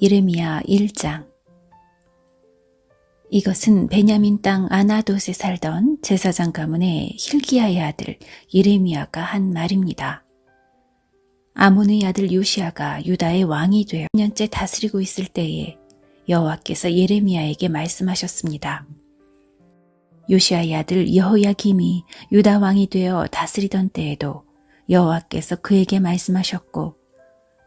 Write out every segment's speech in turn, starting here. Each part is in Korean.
예레미야 1장 이것은 베냐민 땅 아나돗에 살던 제사장 가문의 힐기야의 아들 예레미야가 한 말입니다. 아몬의 아들 요시아가 유다의 왕이 되어 10년째 다스리고 있을 때에 여호와께서 예레미야에게 말씀하셨습니다. 요시아의 아들 여호야김이 유다 왕이 되어 다스리던 때에도 여호와께서 그에게 말씀하셨고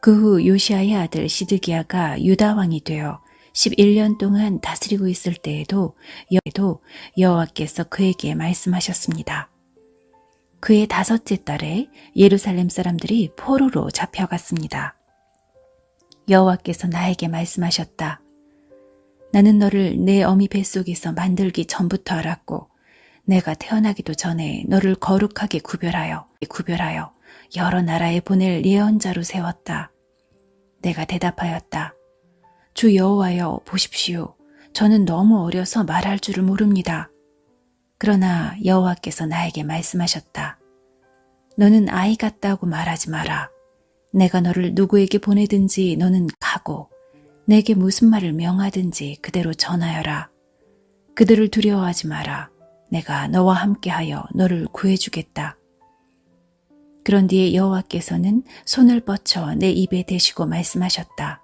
그 후 요시아의 아들 시드기야가 유다 왕이 되어 11년 동안 다스리고 있을 때에도 여호와께서 그에게 말씀하셨습니다. 그의 다섯째 달에 예루살렘 사람들이 포로로 잡혀갔습니다. 여호와께서 나에게 말씀하셨다. 나는 너를 내 어미 뱃속에서 만들기 전부터 알았고 내가 태어나기도 전에 너를 거룩하게 구별하여 구별하여 여러 나라에 보낼 예언자로 세웠다. 내가 대답하였다. 주 여호와여 보십시오. 저는 너무 어려서 말할 줄을 모릅니다. 그러나 여호와께서 나에게 말씀하셨다. 너는 아이 같다고 말하지 마라. 내가 너를 누구에게 보내든지 너는 가고 내게 무슨 말을 명하든지 그대로 전하여라. 그들을 두려워하지 마라. 내가 너와 함께하여 너를 구해주겠다. 그런 뒤에 여호와께서는 손을 뻗쳐 내 입에 대시고 말씀하셨다.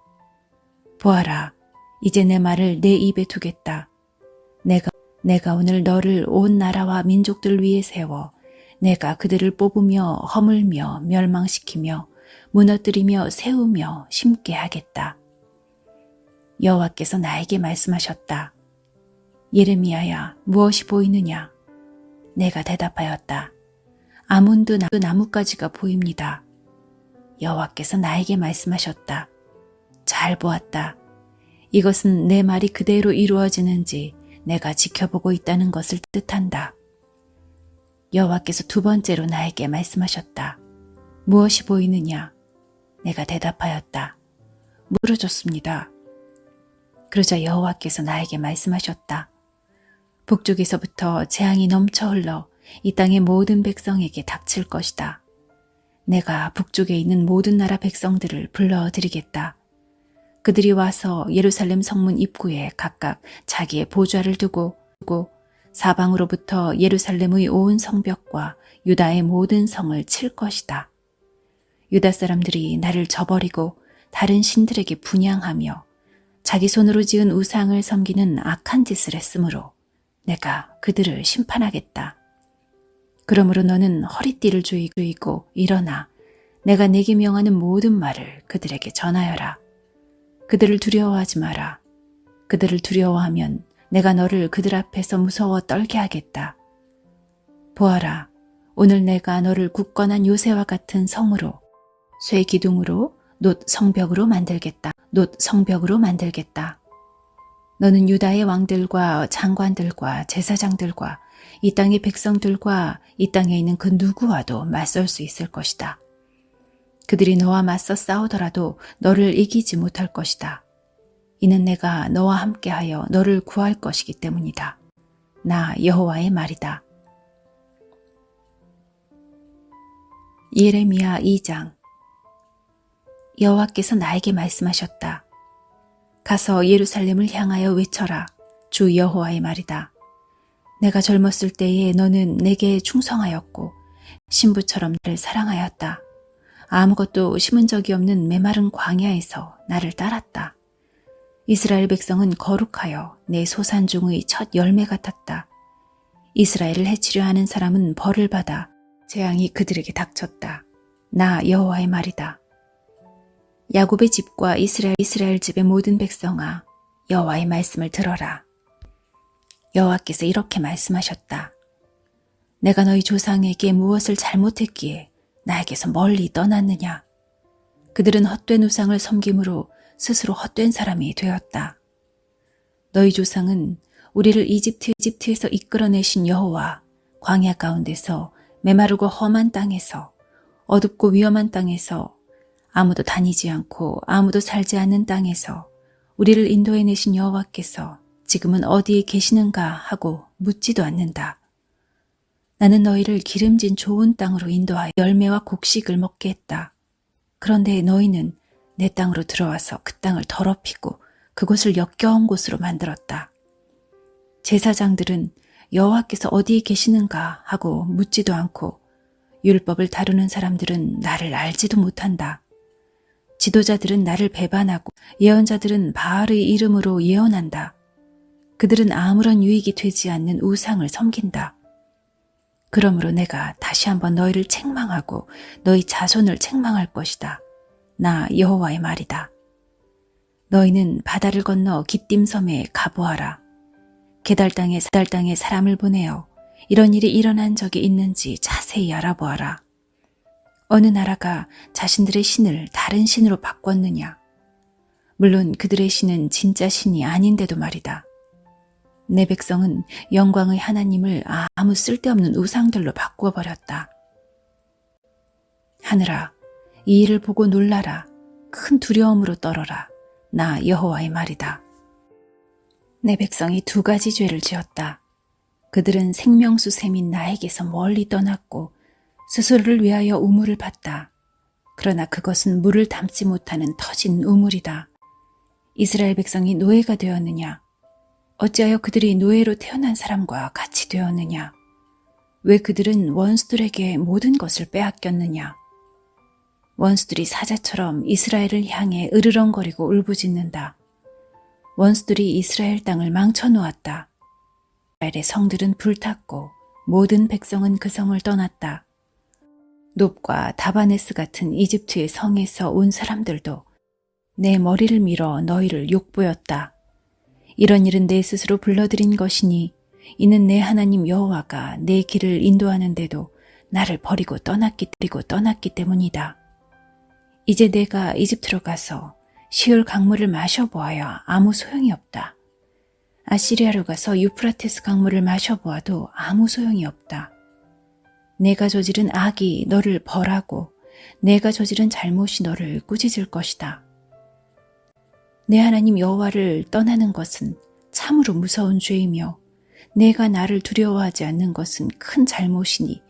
보아라, 이제 내 말을 내 입에 두겠다. 내가 내가 오늘 너를 온 나라와 민족들 위에 세워 내가 그들을 뽑으며 허물며 멸망시키며 무너뜨리며 세우며 심게 하겠다. 여호와께서 나에게 말씀하셨다. 예레미야야 무엇이 보이느냐? 내가 대답하였다. 아몬드 나무가지가 보입니다. 여호와께서 나에게 말씀하셨다. 잘 보았다. 이것은 내 말이 그대로 이루어지는지 내가 지켜보고 있다는 것을 뜻한다. 여호와께서 두 번째로 나에게 말씀하셨다. 무엇이 보이느냐? 내가 대답하였다. 물어줬습니다. 그러자 여호와께서 나에게 말씀하셨다. 북쪽에서부터 재앙이 넘쳐 흘러 이 땅의 모든 백성에게 닥칠 것이다. 내가 북쪽에 있는 모든 나라 백성들을 불러드리겠다. 그들이 와서 예루살렘 성문 입구에 각각 자기의 보좌를 두고 사방으로부터 예루살렘의 온 성벽과 유다의 모든 성을 칠 것이다. 유다 사람들이 나를 저버리고 다른 신들에게 분양하며 자기 손으로 지은 우상을 섬기는 악한 짓을 했으므로 내가 그들을 심판하겠다. 그러므로 너는 허리띠를 조이고 일어나 내가 내게 명하는 모든 말을 그들에게 전하여라. 그들을 두려워하지 마라. 그들을 두려워하면 내가 너를 그들 앞에서 무서워 떨게 하겠다. 보아라, 오늘 내가 너를 굳건한 요새와 같은 성으로, 쇠 기둥으로, 놋 성벽으로 만들겠다. 놋 성벽으로 만들겠다. 너는 유다의 왕들과 장관들과 제사장들과 이 땅의 백성들과 이 땅에 있는 그 누구와도 맞설 수 있을 것이다. 그들이 너와 맞서 싸우더라도 너를 이기지 못할 것이다. 이는 내가 너와 함께하여 너를 구할 것이기 때문이다. 나 여호와의 말이다. 예레미야 2장 여호와께서 나에게 말씀하셨다. 가서 예루살렘을 향하여 외쳐라. 주 여호와의 말이다. 내가 젊었을 때에 너는 내게 충성하였고 신부처럼 나를 사랑하였다. 아무것도 심은 적이 없는 메마른 광야에서 나를 따랐다. 이스라엘 백성은 거룩하여 내 소산 중의 첫 열매 같았다. 이스라엘을 해치려 하는 사람은 벌을 받아 재앙이 그들에게 닥쳤다. 나 여호와의 말이다. 야곱의 집과 이스라엘 이스라엘 집의 모든 백성아 여호와의 말씀을 들어라. 여호와께서 이렇게 말씀하셨다. 내가 너희 조상에게 무엇을 잘못했기에 나에게서 멀리 떠났느냐? 그들은 헛된 우상을 섬김으로 스스로 헛된 사람이 되었다. 너희 조상은 우리를 이집트, 이집트에서 이끌어내신 여호와 광야 가운데서 메마르고 험한 땅에서 어둡고 위험한 땅에서 아무도 다니지 않고 아무도 살지 않는 땅에서 우리를 인도해내신 여호와께서 지금은 어디에 계시는가 하고 묻지도 않는다. 나는 너희를 기름진 좋은 땅으로 인도하여 열매와 곡식을 먹게 했다. 그런데 너희는 내 땅으로 들어와서 그 땅을 더럽히고 그곳을 역겨운 곳으로 만들었다. 제사장들은 여호와께서 어디에 계시는가 하고 묻지도 않고 율법을 다루는 사람들은 나를 알지도 못한다. 지도자들은 나를 배반하고 예언자들은 바알의 이름으로 예언한다. 그들은 아무런 유익이 되지 않는 우상을 섬긴다. 그러므로 내가 다시 한번 너희를 책망하고 너희 자손을 책망할 것이다. 나 여호와의 말이다. 너희는 바다를 건너 기띔섬에 가보아라. 게달 땅에 사달 땅에 사람을 보내어 이런 일이 일어난 적이 있는지 자세히 알아보아라. 어느 나라가 자신들의 신을 다른 신으로 바꿨느냐? 물론 그들의 신은 진짜 신이 아닌데도 말이다. 내 백성은 영광의 하나님을 아무 쓸데없는 우상들로 바꾸어 버렸다. 하늘아, 이 일을 보고 놀라라. 큰 두려움으로 떨어라. 나 여호와의 말이다. 내 백성이 두 가지 죄를 지었다. 그들은 생명수 샘인 나에게서 멀리 떠났고 스스로를 위하여 우물을 팠다. 그러나 그것은 물을 담지 못하는 터진 우물이다. 이스라엘 백성이 노예가 되었느냐? 어찌하여 그들이 노예로 태어난 사람과 같이 되었느냐? 왜 그들은 원수들에게 모든 것을 빼앗겼느냐? 원수들이 사자처럼 이스라엘을 향해 으르렁거리고 울부짖는다. 원수들이 이스라엘 땅을 망쳐놓았다. 이스라엘의 성들은 불탔고 모든 백성은 그 성을 떠났다. 높과 다바네스 같은 이집트의 성에서 온 사람들도 내 머리를 밀어 너희를 욕보였다. 이런 일은 내 스스로 불러들인 것이니 이는 내 하나님 여호와가 내 길을 인도하는데도 나를 버리고 떠났기 버리고 떠났기 때문이다. 이제 내가 이집트로 가서 시올 강물을 마셔보아야 아무 소용이 없다. 아시리아로 가서 유프라테스 강물을 마셔보아도 아무 소용이 없다. 내가 저지른 악이 너를 벌하고 내가 저지른 잘못이 너를 꾸짖을 것이다. 내 하나님 여호와를 떠나는 것은 참으로 무서운 죄이며 내가 나를 두려워하지 않는 것은 큰 잘못이니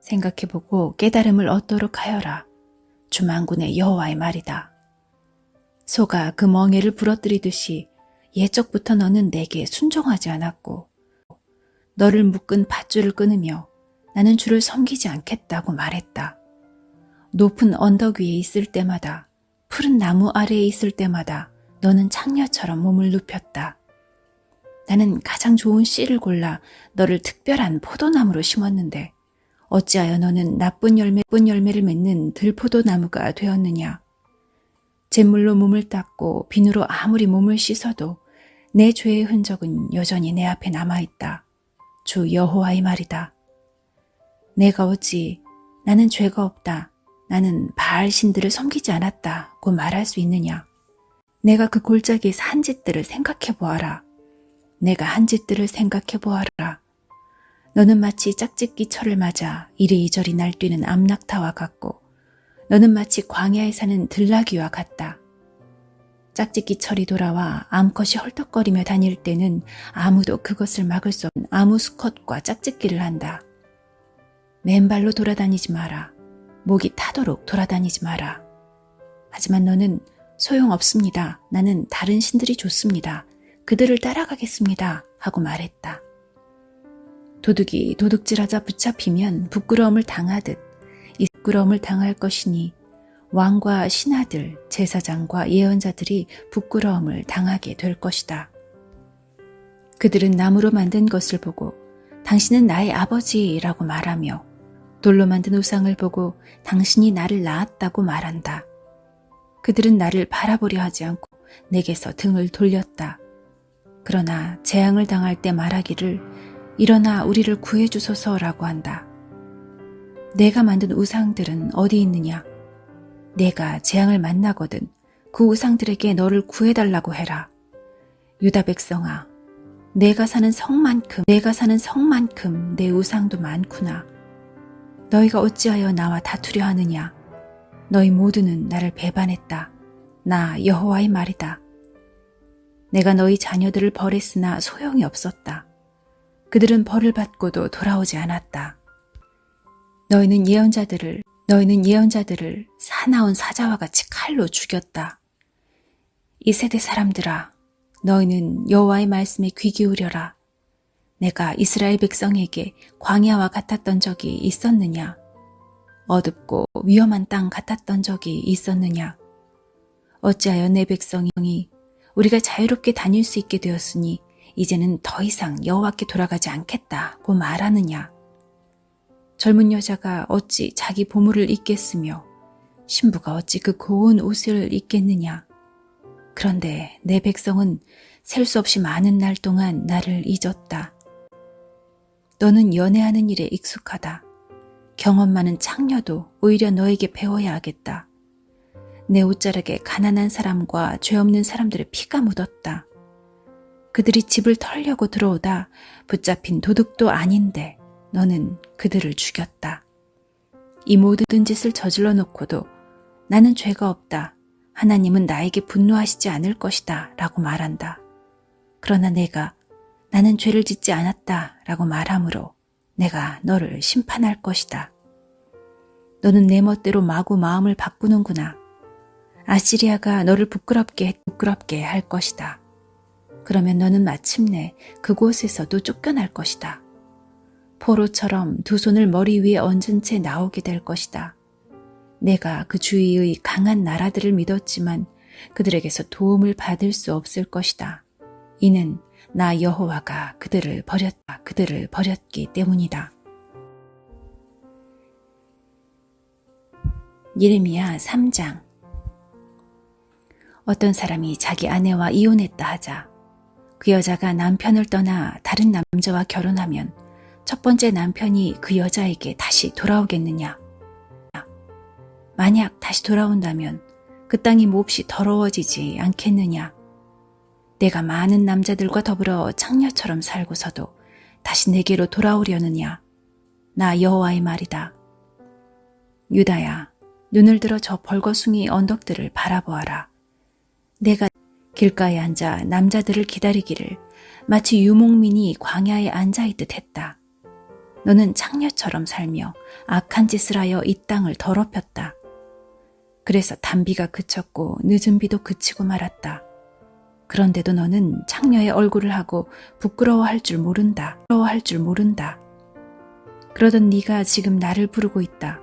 생각해보고 깨달음을 얻도록 하여라. 주만군의 여호와의 말이다. 소가 그 멍에를 부러뜨리듯이 예적부터 너는 내게 순종하지 않았고 너를 묶은 밧줄을 끊으며 나는 주를 섬기지 않겠다고 말했다. 높은 언덕 위에 있을 때마다 푸른 나무 아래에 있을 때마다 너는 창녀처럼 몸을 눕혔다. 나는 가장 좋은 씨를 골라 너를 특별한 포도나무로 심었는데 어찌하여 너는 나쁜 열매, 나쁜 열매를 맺는 들포도나무가 되었느냐? 잿물로 몸을 닦고 비누로 아무리 몸을 씻어도 내 죄의 흔적은 여전히 내 앞에 남아있다. 주 여호와의 말이다. 내가 어찌 나는 죄가 없다. 나는 바알 신들을 섬기지 않았다고 말할 수 있느냐? 내가 그 골짜기에서 한 짓들을 생각해 보아라. 내가 한 짓들을 생각해 보아라. 너는 마치 짝짓기 철을 맞아 이리저리 날뛰는 암낙타와 같고 너는 마치 광야에 사는 들나귀와 같다. 짝짓기 철이 돌아와 암컷이 헐떡거리며 다닐 때는 아무도 그것을 막을 수 없는 아무 수컷과 짝짓기를 한다. 맨발로 돌아다니지 마라. 목이 타도록 돌아다니지 마라. 하지만 너는 소용없습니다. 나는 다른 신들이 좋습니다. 그들을 따라가겠습니다. 하고 말했다. 도둑이 도둑질하자 붙잡히면 부끄러움을 당하듯 이 부끄러움을 당할 것이니 왕과 신하들, 제사장과 예언자들이 부끄러움을 당하게 될 것이다. 그들은 나무로 만든 것을 보고 당신은 나의 아버지라고 말하며 돌로 만든 우상을 보고 당신이 나를 낳았다고 말한다. 그들은 나를 바라보려 하지 않고 내게서 등을 돌렸다. 그러나 재앙을 당할 때 말하기를 일어나 우리를 구해주소서라고 한다. 내가 만든 우상들은 어디 있느냐? 내가 재앙을 만나거든 그 우상들에게 너를 구해달라고 해라. 유다 백성아, 내가 사는 성만큼, 내가 사는 성만큼 내 우상도 많구나. 너희가 어찌하여 나와 다투려 하느냐? 너희 모두는 나를 배반했다. 나 여호와의 말이다. 내가 너희 자녀들을 벌했으나 소용이 없었다. 그들은 벌을 받고도 돌아오지 않았다. 너희는 예언자들을 너희는 예언자들을 사나운 사자와 같이 칼 칼로 죽였다. 이 세대 사람들아, 너희는 여호와의 말씀에 귀 기울여라. 내가 이스라엘 백성에게 광야와 같았던 적이 있었느냐? 어둡고 위험한 땅 같았던 적이 있었느냐? 어찌하여 내 백성이 우리가 자유롭게 다닐 수 있게 되었으니 이제는 더 이상 여호와께 돌아가지 않겠다고 말하느냐? 젊은 여자가 어찌 자기 보물을 잊겠으며 신부가 어찌 그 고운 옷을 입겠느냐? 그런데 내 백성은 셀 수 없이 많은 날 동안 나를 잊었다. 너는 연애하는 일에 익숙하다. 경험 많은 창녀도 오히려 너에게 배워야 하겠다. 내 옷자락에 가난한 사람과 죄 없는 사람들의 피가 묻었다. 그들이 집을 털려고 들어오다 붙잡힌 도둑도 아닌데 너는 그들을 죽였다. 이 모든 짓을 저질러 놓고도 나는 죄가 없다. 하나님은 나에게 분노하시지 않을 것이다. 라고 말한다. 그러나 내가 나는 죄를 짓지 않았다. 라고 말하므로 내가 너를 심판할 것이다. 너는 내 멋대로 마구 마음을 바꾸는구나. 아시리아가 너를 부끄럽게 부끄럽게 할 것이다. 그러면 너는 마침내 그곳에서도 쫓겨날 것이다. 포로처럼 두 손을 머리 위에 얹은 채 나오게 될 것이다. 내가 그 주위의 강한 나라들을 믿었지만 그들에게서 도움을 받을 수 없을 것이다. 이는 나 여호와가 그들을 버렸다. 그들을 버렸기 때문이다. 예레미야 3장 어떤 사람이 자기 아내와 이혼했다 하자 그 여자가 남편을 떠나 다른 남자와 결혼하면 첫 번째 남편이 그 여자에게 다시 돌아오겠느냐? 만약 다시 돌아온다면 그 땅이 몹시 더러워지지 않겠느냐? 내가 많은 남자들과 더불어 창녀처럼 살고서도 다시 내게로 돌아오려느냐? 나 여호와의 말이다. 유다야, 눈을 들어 저 벌거숭이 언덕들을 바라보아라. 내가 길가에 앉아 남자들을 기다리기를 마치 유목민이 광야에 앉아 있듯 했다. 너는 창녀처럼 살며 악한 짓을 하여 이 땅을 더럽혔다. 그래서 단비가 그쳤고 늦은 비도 그치고 말았다. 그런데도 너는 창녀의 얼굴을 하고 부끄러워할 줄 모른다. 부끄러워할 줄 모른다. 그러던 네가 지금 나를 부르고 있다.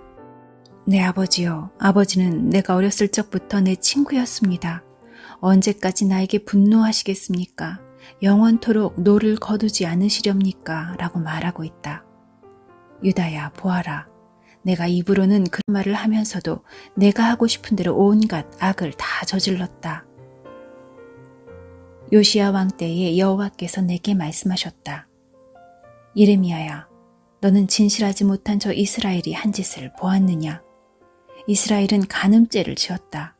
내 아버지요. 아버지는 내가 어렸을 적부터 내 친구였습니다. 언제까지 나에게 분노하시겠습니까? 영원토록 노를 거두지 않으시렵니까? 라고 말하고 있다. 유다야, 보아라. 내가 입으로는 그 말을 하면서도 내가 하고 싶은 대로 온갖 악을 다 저질렀다. 요시야 왕 때에 여호와께서 내게 말씀하셨다. 이레미야야, 너는 진실하지 못한 저 이스라엘이 한 짓을 보았느냐? 이스라엘은 간음죄를 지었다.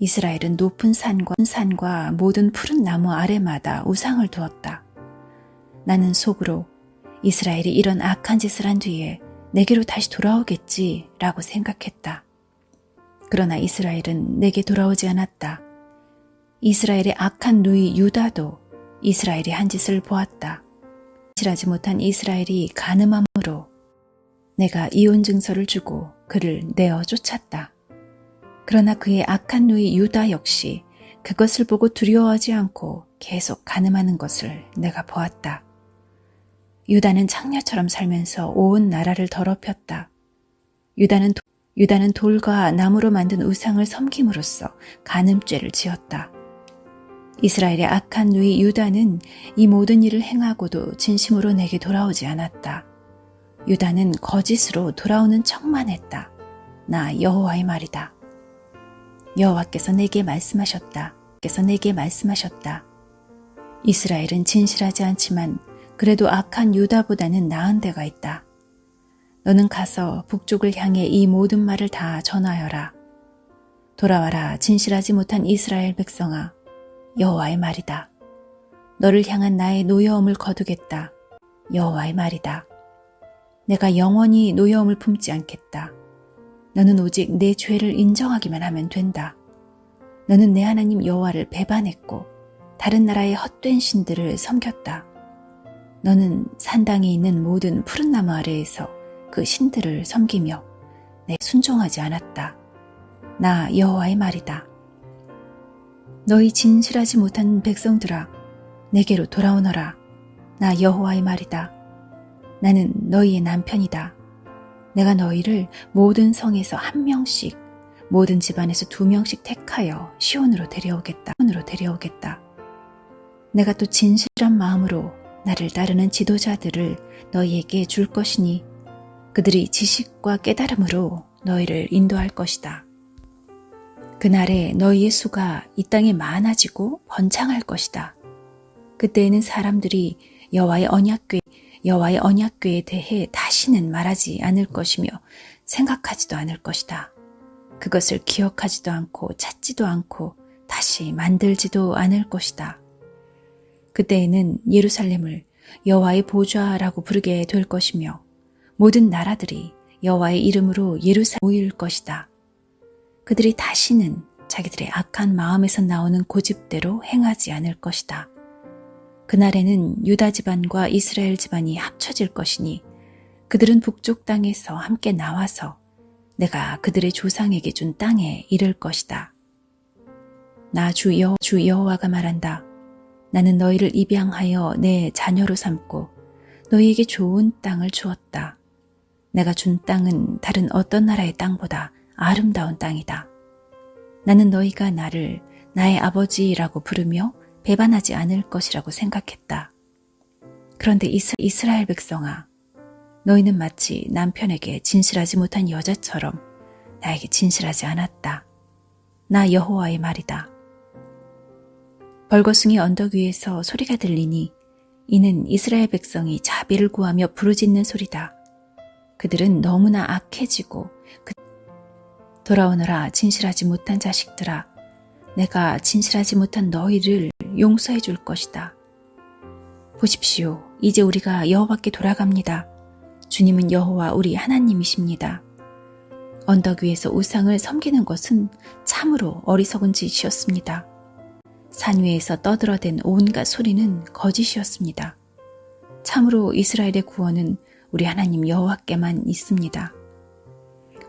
이스라엘은 높은 산과 산과 모든 푸른 나무 아래마다 우상을 두었다. 나는 속으로 이스라엘이 이런 악한 짓을 한 뒤에 내게로 다시 돌아오겠지 라고 생각했다. 그러나 이스라엘은 내게 돌아오지 않았다. 이스라엘의 악한 누이 유다도 이스라엘이 한 짓을 보았다. 실하지 못한 이스라엘이 가늠함으로 내가 이혼 증서를 주고 그를 내어 쫓았다. 그러나 그의 악한 누이 유다 역시 그것을 보고 두려워하지 않고 계속 가늠하는 것을 내가 보았다. 유다는 창녀처럼 살면서 온 나라를 더럽혔다. 유다는, 도, 유다는 돌과 나무로 만든 우상을 섬김으로써 간음죄를 지었다. 이스라엘의 악한 누이 유다는 이 모든 일을 행하고도 진심으로 내게 돌아오지 않았다. 유다는 거짓으로 돌아오는 척만 했다. 나 여호와의 말이다. 여호와께서 내게 말씀하셨다. 께서 내게 말씀하셨다. 이스라엘은 진실하지 않지만 그래도 악한 유다보다는 나은 데가 있다. 너는 가서 북쪽을 향해 이 모든 말을 다 전하여라. 돌아와라 진실하지 못한 이스라엘 백성아 여호와의 말이다. 너를 향한 나의 노여움을 거두겠다. 여호와의 말이다. 내가 영원히 노여움을 품지 않겠다. 너는 오직 내 죄를 인정하기만 하면 된다. 너는 내 하나님 여호와를 배반했고 다른 나라의 헛된 신들을 섬겼다. 너는 산당에 있는 모든 푸른 나무 아래에서 그 신들을 섬기며 내 순종하지 않았다. 나 여호와의 말이다. 너희 진실하지 못한 백성들아, 내게로 돌아오너라. 나 여호와의 말이다. 나는 너희의 남편이다. 내가 너희를 모든 성에서 한 명씩, 모든 집안에서 두 명씩 택하여 시온으로 데려오겠다. 시온으로 데려오겠다. 내가 또 진실한 마음으로 나를 따르는 지도자들을 너희에게 줄 것이니 그들이 지식과 깨달음으로 너희를 인도할 것이다. 그날에 너희의 수가 이 땅에 많아지고 번창할 것이다. 그때에는 사람들이 여호와의 언약궤 여호와의 언약궤에 대해 다시는 말하지 않을 것이며 생각하지도 않을 것이다. 그것을 기억하지도 않고 찾지도 않고 다시 만들지도 않을 것이다. 그때에는 예루살렘을 여호와의 보좌라고 부르게 될 것이며 모든 나라들이 여호와의 이름으로 예루살렘 모일 것이다. 그들이 다시는 자기들의 악한 마음에서 나오는 고집대로 행하지 않을 것이다. 그날에는 유다 집안과 이스라엘 집안이 합쳐질 것이니 그들은 북쪽 땅에서 함께 나와서 내가 그들의 조상에게 준 땅에 이를 것이다. 나 주 여호 주 여호와가 말한다. 나는 너희를 입양하여 내 자녀로 삼고 너희에게 좋은 땅을 주었다. 내가 준 땅은 다른 어떤 나라의 땅보다 아름다운 땅이다. 나는 너희가 나를 나의 아버지라고 부르며 배반하지 않을 것이라고 생각했다. 그런데 이스, 이스라엘 백성아, 너희는 마치 남편에게 진실하지 못한 여자처럼 나에게 진실하지 않았다. 나 여호와의 말이다. 벌거숭이 언덕 위에서 소리가 들리니 이는 이스라엘 백성이 자비를 구하며 부르짖는 소리다. 그들은 너무나 악해지고 그... 돌아오너라 진실하지 못한 자식들아 내가 진실하지 못한 너희를 용서해 줄 것이다. 보십시오. 이제 우리가 여호와께 돌아갑니다. 주님은 여호와 우리 하나님이십니다. 언덕 위에서 우상을 섬기는 것은 참으로 어리석은 짓이었습니다. 산 위에서 떠들어댄 온갖 소리는 거짓이었습니다. 참으로 이스라엘의 구원은 우리 하나님 여호와께만 있습니다.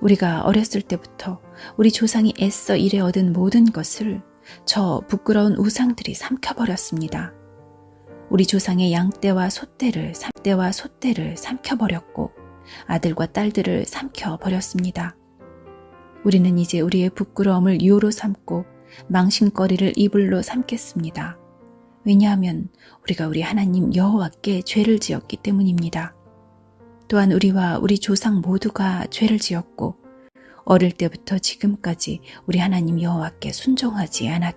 우리가 어렸을 때부터 우리 조상이 애써 일해 얻은 모든 것을 저 부끄러운 우상들이 삼켜버렸습니다. 우리 조상의 양떼와 소떼를 삼떼와 소떼를 삼켜버렸고 아들과 딸들을 삼켜버렸습니다. 우리는 이제 우리의 부끄러움을 유로 삼고 망신거리를 이불로 삼겠습니다. 왜냐하면 우리가 우리 하나님 여호와께 죄를 지었기 때문입니다. 또한 우리와 우리 조상 모두가 죄를 지었고 어릴 때부터 지금까지 우리 하나님 여호와께 순종하지 않았